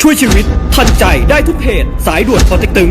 ช่วยชีวิต ทันใจได้ทุกเพจสายด่วนปอเต็กตึง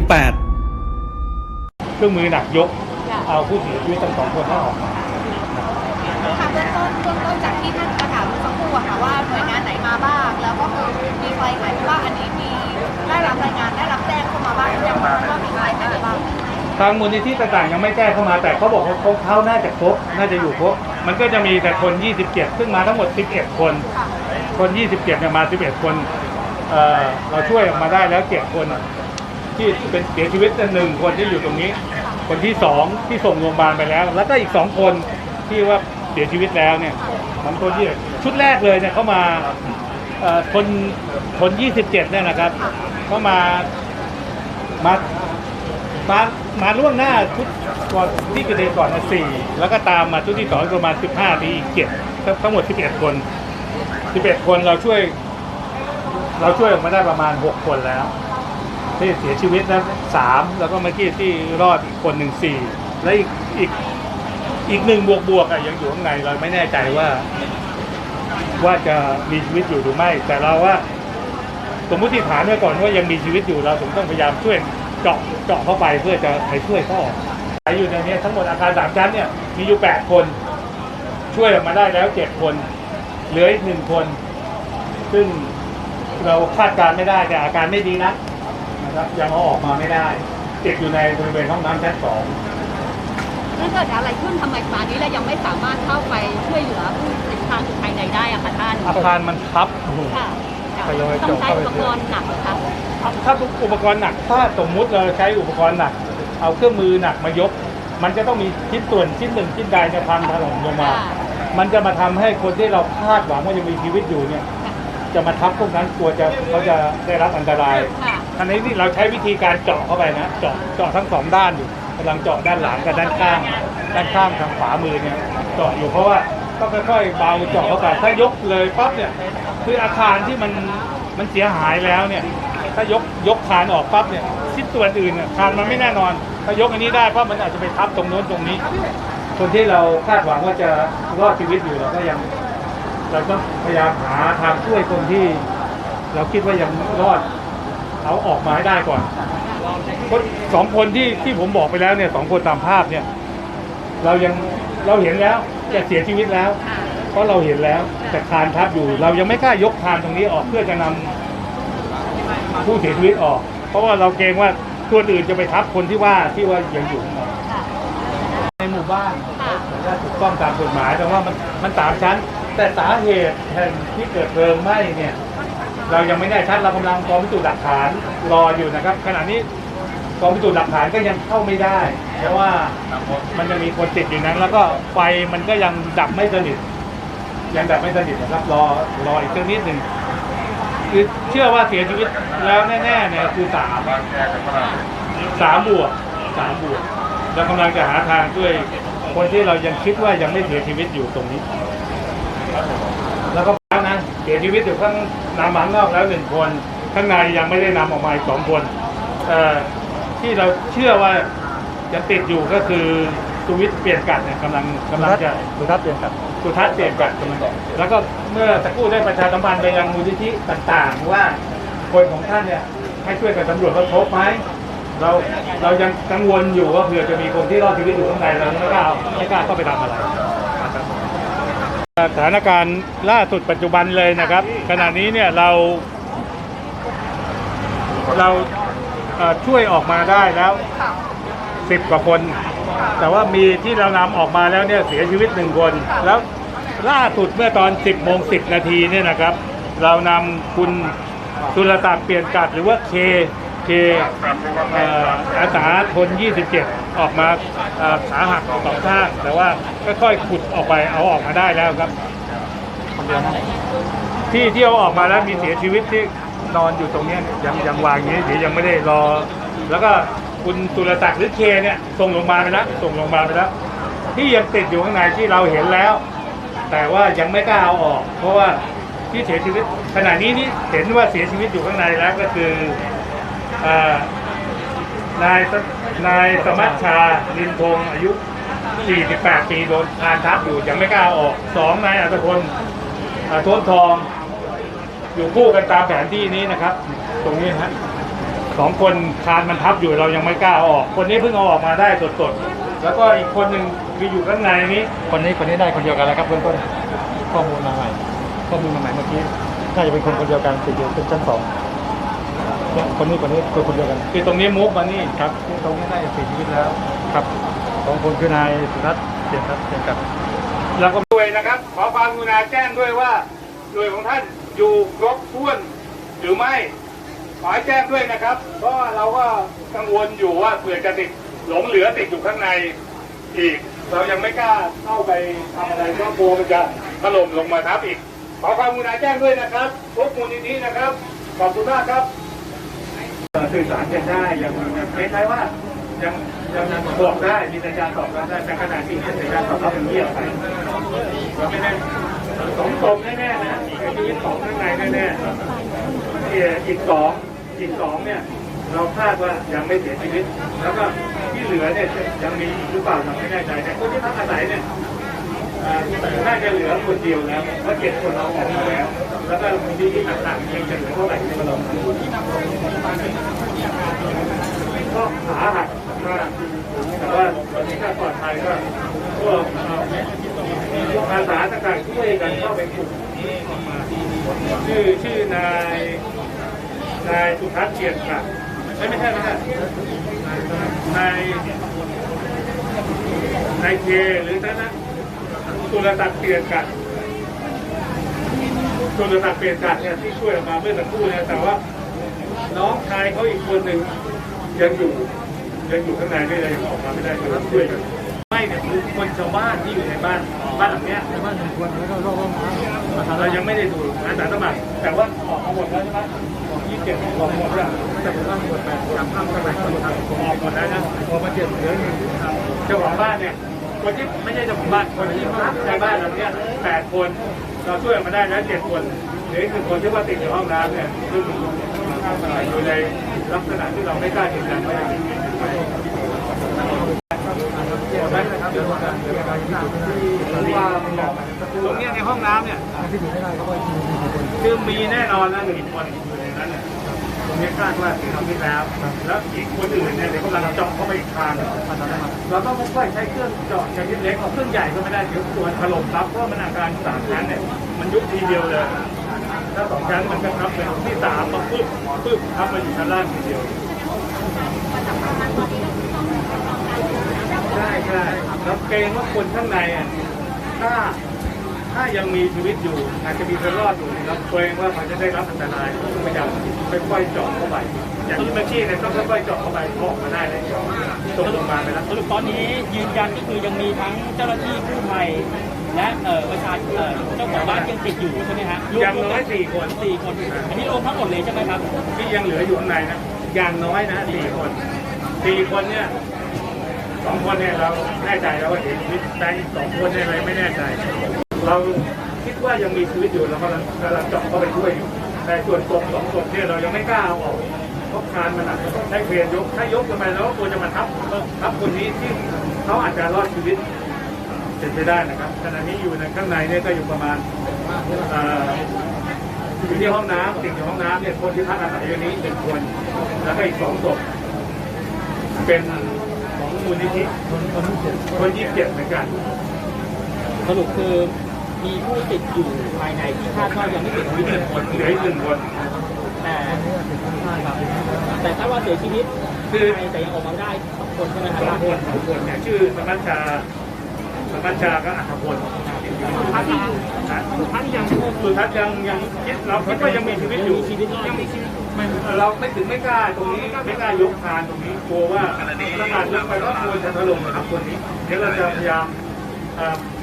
1418 เครื่องมือหนักยกค่ะเอาผู้เสียชีวิตทั้งสองคนให้ออกมาค่ะเบื้องต้นเบื้องต้นจากที่ท่านประกาศเมื่อสักครู่อะค่ะว่าหน่วยงานไหนมาบ้าง แล้วก็คือมีใครหายไปบ้างอันนี้มีได้รับรายงานได้รับแจ้งเข้ามาบ้างยังว่ามีใครหายไปบ้างทางมูลนิธิต่างๆยังไม่แจ้งเข้ามาแต่เขาบอกว่าเขาเขาน่าจะครบน่าจะอยู่ครบมันก็จะมีแต่คน 27 ซึ่งมาทั้งหมด 11 คนค่ะคน27เนี่ยมา 11 คน เอ่อเราช่วยออกมาได้แล้ว7คนที่เป็นเสียชีวิตหนึ่งคนที่อยู่ตรงนี้ คนที่สองที่ส่งโรงพยาบาลไปแล้ว แล้วก็อีกสองคนที่ว่าเสียชีวิตแล้วเนี่ยมันคนที่ชุดแรกเลยเนี่ยเขามาเอ่อคนคน27เนี่ยนะครับเขามามามามาล่วงหน้าชุดก่อนที่เกิดเหตุก่อนนะสี่แล้วก็ตามมาชุดที่สองประมาณสิบห้าทีอีกเจ็ดทั้งหมดสิบเอ็ดคนสิบเอ็ดคนเราช่วย เราช่วยออกมาได้ประมาณหกคนแล้ว ที่เสียชีวิตแล้วสามแล้วก็เมื่อกี้ที่รอดอีกคนหนึ่งสี่และอีกอีกอีกหนึ่งบวกบวกอะยังอยู่ข้างในเราไม่แน่ใจว่า ว่าจะมีชีวิตอยู่หรือไม่ แต่เราว่า สมมติฐานไว้ก่อนว่ายังมีชีวิตอยู่เราถึงต้องพยายามช่วยเจาะเจาะเข้าไปเพื่อจะไปช่วยเขาออกอาอยู่ในนี้ทั้งหมดอาคารสามชั้นเนี่ยมีอยู่แปดคน ช่วยออกมาได้แล้วเจ็ดคน เหลืออีกหนึ่งคน ซึ่ง เราคาดการณ์ไม่ได้แต่อาการไม่ดีนะนะครับยังเอาออกมาไม่ได้ ติดอยู่ในบริเวณห้องน้ำชั้นสองนั่นเกิดอะไรขึ้นทำไมป่านนี้เรายังไม่สามารถเข้าไปช่วยเหลือผู้ติดค้างอยู่ภายในได้อะค่ะท่านอาคารมันทับค่ะไปเลยต้องใช้จบอุเข้าไปปกรณ์หนักเหรอคะถ้าอุปกรณ์หนักถ้าสมมุติเราใช้อุปกรณ์หนัก เอาเครื่องมือหนักมายก มันจะต้องมีชิ้นส่วนชิ้นหนึ่งชิ้นใดจะพังถล่มลงมา มันจะมาทำให้คนที่เราคาดหวังว่ายังมีชีวิตอยู่เนี่ย จะมาทับพวกนั้นกลัวจะเขาจะได้รับอันตรายค่ะอันนี้นี่เราใช้วิธีการเจาะเข้าไปนะเจาะเจาะทั้งสองด้านอยู่กำลังเจาะด้านหลังกับด้านข้าง ด้านข้างทางขวามือเนี่ยเจาะอยู่เพราะว่าต้องค่อยๆเบาเจาะเข้าไปถ้ายกเลยปั๊บเนี่ยคืออาคารที่มันมันเสียหายแล้วเนี่ย ถ้ายกยกคานออกปั๊บเนี่ยชิ้นส่วนอื่นเนี่ยคานมันไม่แน่นอน ถ้ายกอันนี้ได้ปั๊บมันอาจจะไปทับตรงโน้นตรงนี้ คนที่เราคาดหวังว่าจะรอดชีวิตอยู่เราก็ยัง เราต้องพยายามหาทางช่วยคนที่ เราคิดว่ายังรอดเอาออกมาให้ได้ก่อนคนสองคนที่ที่ผมบอกไปแล้วเนี่ยสองคนตามภาพเนี่ย เรายังเราเห็นแล้วจะเสียชีวิตแล้วค่ะเพราะเราเห็นแล้วแต่คานทับอยู่ เรายังไม่กล้ายกคานตรงนี้ออกเพื่อจะนำผู้เสียชีวิตออก เพราะว่าเราเกรงว่าตัวอื่นจะไปทับคนที่ว่าที่ว่ายังอยู่ข้างในค่ะในหมู่บ้านค่ะถือว่าถูกต้องตามกฎหมายแต่ว่ามันมันสามชั้น แต่สาเหตุแห่งที่เกิดเพลิงไหม้เนี่ย เรายังไม่แน่ชัดเรากำลังกองพิสูจน์หลักฐานรออยู่นะครับ ขณะนี้กองพิสูจน์หลักฐานก็ยังเข้าไม่ได้ เพราะว่ามันจะมีคนติดอยู่นั้น แล้วก็ไฟมันก็ยังดับไม่สนิทยังดับไม่สนิทนะครับรอรออีกสักนิดหนึ่งคือเชื่อว่าเสียชีวิตแล้วแน่ๆเนี่ยคือสามสามบวกสามบวกเรากำลังจะหาทางช่วยคนที่เรายังคิดว่ายังไม่เสียชีวิตอยู่ตรงนี้ แล้วก็แล้วนะเสียชีวิตอยู่ข้างนำข้างนอกแล้วหนึ่งคน ข้างในยังไม่ได้นำออกมาอีกสองคนเอ่อที่เราเชื่อว่าจะติดอยู่ก็คือสุวิทย์เปลี่ยนกัดเนี่ยกำลังกำลังจะ สุทัศน์เปลี่ยนกับ สุทัศน์เปลี่ยนกัดกำลังแล้วก็เมื่อสักครู่ได้ประชาสัมพันธ์ไปยังมูลนิธิต่างๆ ว่าคนของท่านเนี่ยให้ช่วยกันตำรวจว่าพบไหมเราเรายังกังวลอยู่ว่าเผื่อจะมีคนที่รอดชีวิตอยู่ข้างในเราไม่กล้าไม่กล้าเข้าไปทำอะไร สถานการณ์ล่าสุดปัจจุบันเลยนะครับ ขณะนี้เนี่ยเรา เราช่วยออกมาได้แล้วสิบกว่าคน แต่ว่ามีที่เรานำออกมาแล้วเนี่ยเสียชีวิตหนึ่งคน แล้วล่าสุดเมื่อตอน 10โมง10 นาทีเนี่ยนะครับ เรานำคุณสุรศักดิ์เปลี่ยนกัดหรือว่าเคเคอาสาทน 27 ออกมาขาหักสองข้างแต่ว่าค่อยๆขุดออกไปเอาออกมาได้แล้วครับที่ที่เอาออกมาแล้วมีเสียชีวิตที่นอนอยู่ตรงนี้ยังยังวางอย่างนี้เดี๋ยวยังไม่ได้รอ แล้วก็คุณสุรศักดิ์หรือเคเนี่ยส่งลงมาลไปแล้วส่งลงมาลไปแล้วที่ยังติดอยู่ข้างในที่เราเห็นแล้ว แต่ว่ายังไม่กล้าเอาออก เพราะว่าที่เสียชีวิตขณะนี้นี่เห็นว่าเสียชีวิตอยู่ข้างในแล้วก็คืออนาย นายสมัชชาลินทงอายุ 48 ปีโดนคานทับอยู่ยังไม่กล้าออกสองนายอัตพลทนทอง อยู่คู่กันตามแผนที่นี้นะครับ ตรงนี้ฮะสองคนคานมันทับอยู่เรายังไม่กล้าอาออก คนนี้เพิ่งเอาออกมาได้สดๆ แล้วก็อีกคนหนึ่งมีอยู่ข้างในนี้ คนนี้คนนี้ได้คนเดียวกันแล้วครับเพื่อนต้นข้อมูลมาใหม่ข้อมูลมาใหม่เมื่อกี้น่าจะเป็นคนคนเดียวกันติดอยู่เป็นชั้นสอง เนี่ยคนนี้คนนี้คือคนเดียวกันคือตรงนี้มุกมานี่ครับตรงนี้ได้เสียชีวิตแล้วครับสองคนคือนายสุรัตน์เสียงครับเสียงกับแล้วก็ด้วยนะครับ ขอความกรุณาแจ้งด้วยว่าหน่วยของท่านอยู่ครบถ้วนหรือไม่ขอให้แจ้งด้วยนะครับ เพราะว่าเราก็กังวลอยู่ว่าเผื่อจะติดหลงเหลือติดอยู่ข้างในอีก เรายังไม่กล้าเข้าไปทำอะไรก็กลัวมันจะถล่มลงมาทับอีก ขอความกรุณาแจ้งด้วยนะครับทุกมูลนิธินะครับขอบคุณมากครับเอ่อ สื่อสารกันได้ยังไม่ใช่ว่ายังยังบอกได้มีสัญญาตอบรับได้แต่ขณะที่สัญญาณตอบรับมันเงียบไปเราไม่ได้สองศพแน่ๆนะอีกชีวิตสองข้างในแน่ๆที่อีกสองอีกสองเนี่ย เราคาดว่ายังไม่เสียชีวิต แล้วก็ที่เหลือเนี่ยยังมีหรือเปล่าเราไม่แน่ใจแต่คนที่พักอาศัยเนี่ยน่าจะเหลือคนเดียวแล้วเพราะเจ็ดคนเราออกมาแล้ว แล้วก็มีที่ต่างๆยังจะเหลือเท่าไหร่ที่เราก็ขาหักมากแต่ว่าตอนนี้ถ้าปลอดภัยก็พวกเอ่ออาสาต่างๆช่วยกันเข้าไปกลุ่มออกชื่อชื่อนายนายสุทัศน์เกียรติศักดิ์เอ้ยไม่ใช่ไม่ใช่นายนายเคหรือท่านนะสุรศักดิ์เกียรติศักดิ์ สุรศักดิ์เกียรตศักดิ์เนี่ยที่ช่วยออกมาเมื่อสักครู่เนี่ยแต่ว่าน้องชายเขาอีกคนหนึ่งยังอยู่ยังอยู่ข้างในไม่ได้ยังออกมาไม่ได้ก็ช่วยกันไม่เนี่ยคือคนชาวบ้านที่อยู่ในบ้านบ้านหลังเนี้ยบ้านหนึ่งคนแล้วก็รอบๆเรายังไม่ได้ดูอาสาสมัครแต่ว่าออกมาหมดแล้วใช่ไหมของยี่สิบเจ็ดออกหมดแล้วแต่ผมว่าหมดแปดสามภาพก็ไปคนทำผมออกหมดแล้วนะพอมาเจ็ดเหลือหนึ่งเจ้าของบ้านเนี่ยคนที่ไม่ใช่เจ้าของบ้านคนที่พักในบ้านเราเนี่ยแปดคน เราช่วยมาได้แล้วเจ็ดคนหรืออีกหนึ่งคนที่ว่าติดอยู่ห้องน้ำเนี่ยซึ่งอยู่ในลักษณะที่เราไม่กล้ายืนยันว่าจะมีหรือไปตรงนี้ในห้องน้ำเนี่ยคือมีแน่นอนนะหนึ่งคนอยู่ในนั้นเนี่ย ตรงนี้คาดว่าเสียชีวิตแล้ว แล้วอีกคนอื่นเนี่ยเดี๋ยวกำลังเจาะเข้าไปอีกทางเราต้องค่อยๆใช้เครื่องเจาะชนิดเล็กเอาเครื่องใหญ่ก็ไม่ได้เดี๋ยวตัวถล่มทับเพราะมันอาการสามชั้นเนี่ยมันยุบทีเดียวเลยถ้าสองชั้นมันก็ทับเป็นที่สามมาปึ๊บปึ๊บทับมาอยู่ชั้นล่างทีเดียวใช่ใช่แล้วเกรงว่าคนข้างในอะถ้า ถ้ายังมีชีวิตอยู่อาจจะมีคนรอดอยู่นะครับเกรงว่ามันจะได้รับอันตรายต้องพยายามค่อยๆเจาะเข้าไป อย่างที่เมื่อกี้เนี่ยต้องค่อยๆเจาะเข้าไปพอออกมาได้เลยส่งโรงพยาบาลไปแล้วสรุปตอนนี้ยืนยันก็คือยังมีทั้งเจ้าหน้าที่กู้ภัยและเอ่อประชาชนเอ่อเจ้าของบ้านยังติดอยู่ใช่ไหมฮะรวมอย่างน้อยสี่คนสี่คน อันนี้รวมทั้งหมดเลยใช่ไหมครับที่ยังเหลืออยู่ข้างในนะอย่างน้อยนะสี่คนสี่คนเนี่ยสองคนเนี่ยเราแน่ใจแล้วว่าเสียชีวิตแต่อีกสองคนเนี่ยเราไม่แน่ใจ เราคิดว่ายังมีชีวิตอยู่เรากำลังกำลังเจาะเข้าไปช่วยอยู่แต่ส่วนศพสองศพเนี่ยเรายังไม่กล้าเอาออกเพราะคานมันหนักใช้เครนยกถ้ายกกันไปแล้วก็กลัวจะมาทับทับคนนี้ที่เขาอาจจะรอดชีวิตเป็นไปได้นะครับขณะนี้อยู่ในข้างในเนี่ยก็อยู่ประมาณอยู่ที่ห้องน้ำติดอยู่ห้องน้ำเนี่ยคนที่พักอาศัยอยู่นี้หนึ่งคนแล้วก็อีกสองศพเป็นของมูลนิธิคนคนที่เจ็ดคนยี่สิบเจ็ดเหมือนกันสรุปคือ มีผู้ติดอยู่ภายในที่คาดว่ายังไม่เสียชีวิตหนึ่งคนเหลืออีกหนึ่งคนแต่คนนี้ติดคนที่ห้าครับแต่ถ้าว่าเสียชีวิตคือภายในแต่ยังออกมาได้สองคนใช่ไหมคสองรับคนสองคนเนี่ยชื่อสมัชชาสมัชชาก็อัฐพลพักที่นะพักยังสุทัศน์ยังยังคิดเราคิดว่ายังมีชีวิตอยู่มีชีวิตรอดยังมีชีวิตไม่เราไม่ถึงไม่กล้าตรงนี้ไม่กล้ายกคานตรงนี้กลัวว่าถ้าการยกไปก็กลัวจะถล่มนะครับคนนี้เดี๋ยวเราจะพยายามเอ่อ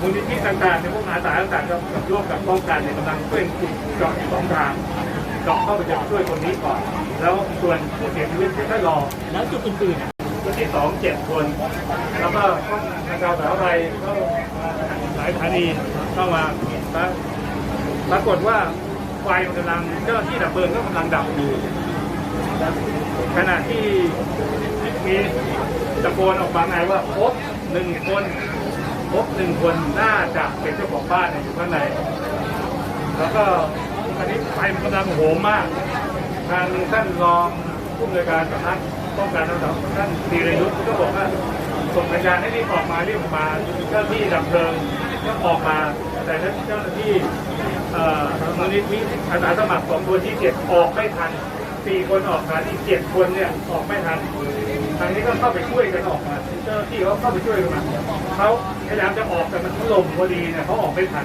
มูลนิธิต่างๆในพวกอาสาต่างๆกับร่วมกับป้องกันเนี่ยกำลังช่วยขุดเจาะอยู่สองทางเจาะเข้าไปจะช่วยคนนี้ก่อน แล้วส่วนผู้เสียชีวิตเดี๋ยวถ้ารอแล้วจุดอื่นๆอะคนที่สองเจ็ดคน แล้วก็ทางการสาวไทยก็หลายสถานีเข้ามาปรากฏว่าไฟกำลังเจ้าหน้าที่ดับเพลิงก็กำลังดับอยู่ขณะที่มีตะโกนออกมาไงว่าพบหนึ่งคน พบหนึ่งคนน่าจะเป็นเจ้าของบ้านเนี่ยอยู่ข้างใน แล้วก็ตอนนี้ไฟมันกำลังโหมมาก ทางท่านรองผู้อำนวยการสำนักป้องกันและบรรเทาท่านธีรยุทธ์ก็บอกว่าส่งสัญญาณให้รีบออกมารีบออกมาเจ้าที่ดับเพลิงก็ออกมา แต่เจ้าหน้าที่เอ่อมูลนิธิอาสาสมัครของตัวที่เจ็ดออกไม่ทันสี่คนออกทันอีกเจ็ดคนเนี่ยออกไม่ทันทางนี้ก็เข้าไปช่วยกันออกมา เจ้าหน้าที่เขาเข้าไปช่วยกันเขาพยายามจะออกแต่มันถล่มพอดีเนี่ยเขาออกไม่ทัน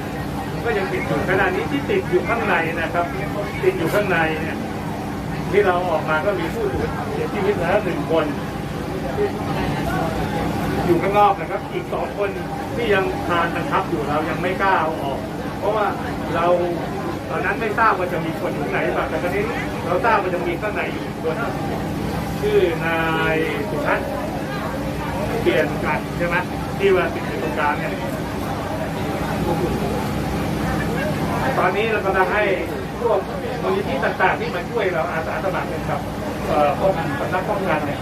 ก็ยังติดอยู่ขณะนี้ที่ติดอยู่ข้างในนะครับ ติดอยู่ข้างในเนี่ยที่เราออกมาก็มีผู้เสียชีวิตแล้วหนึ่งคน อยู่ข้างนอกนะครับ อีกสองคนที่ยังคานกันทับอยู่เรายังไม่กล้าเอาออก เพราะว่าเราตอนนั้นไม่ทราบว่าจะมีคนอยู่ไหนบ้างแต่ตอนนี้เราทราบว่าจะมีข้างในอยู่คนชื่อนายสุทัศน์ เปลี่ยนกันใช่ไหมที่ว่าติดอยู่ตรงกลางเนี่ยตอนนี้เรากำลังให้พวกมูลนิธิต่างๆที่มาช่วยเราอาสาสมัครกันกับเอ่อพวกสำนักป้องกันเนี่ย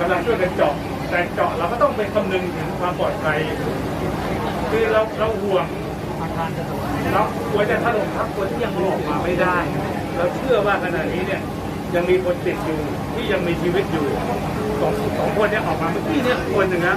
กำลังช่วยกันเจาะแต่เจาะเราก็ต้องไปคำนึงถึงความปลอดภัยคือเราเราห่วงเรากลัวจะถล่มทับคนที่ยังออกมาไม่ได้ เราเชื่อว่าขณะนี้เนี่ย ยังมีคนติดอยู่ที่ยังมีชีวิตอยู่สองสองคนเนี่ยออกมาเมื่อกี้เนี่ยคนหนึ่งนะ